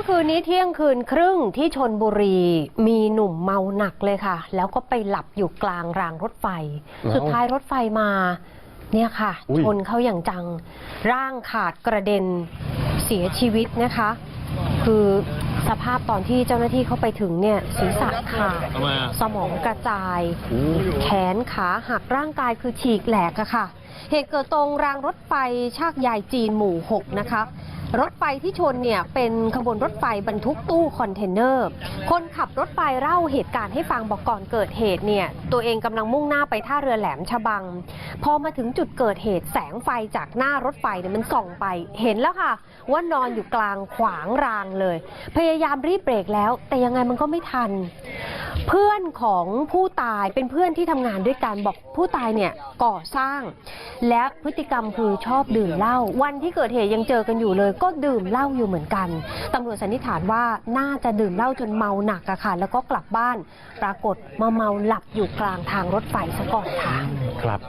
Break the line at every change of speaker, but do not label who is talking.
มื่อคืนนี้เที่ยงคืนครึ่งที่ชนบุรีมีหนุ่มเมาหนักเลยค่ะ แล้วก็ไปหลับอยู่กลางรางรถไฟ
แล้ว
สุดท้ายรถไฟมา เนี่ยค่ะ
อุ้ย
ชนเข้าอย่างจัง ร่างขาดกระเด็นเสียชีวิตนะคะ คือสภาพตอนที่เจ้าหน้าที่เข้าไปถึงเนี่ยศีรษะขาด
ทำไมอะ
สมองกระจาย แขนขาหักร่างกายคือฉีกแหลกอะค่ะ เหตุเกิดตรงรางรถไฟชากยายจีนหมู่ 6 นะคะ รถไฟที่ชนเนี่ยเป็นขบวนรถไฟบรรทุกตู้คอนเทนเนอร์ คนขับรถไฟเล่าเหตุการณ์ให้ฟังบอกก่อนเกิดเหตุเนี่ยตัวเองกำลังมุ่งหน้าไปท่าเรือแหลมฉบัง พอมาถึงจุดเกิดเหตุแสงไฟจากหน้ารถไฟเนี่ยมันส่องไป เห็นแล้วค่ะ ว่านอนอยู่กลางขวางรางเลย พยายามรีบเบรกแล้ว แต่ยังไงมันก็ไม่ทัน เพื่อนของผู้ตายเป็นเพื่อนที่ทำงานด้วยกันบอกผู้ตายเนี่ยก่อสร้าง และพฤติกรรมคือชอบดื่มเหล้าวันที่เกิดเหตุยังเจอกันอยู่เลย ก็ดื่มเหล้าอยู่เหมือนกันตำรวจสันนิษฐานว่าน่าจะดื่มเหล้าจนเมาหนักอะค่ะ แล้วก็กลับบ้าน ปรากฏมาเมาหลับอยู่กลางทางรถไฟซะก่อนค่ะ
ครับ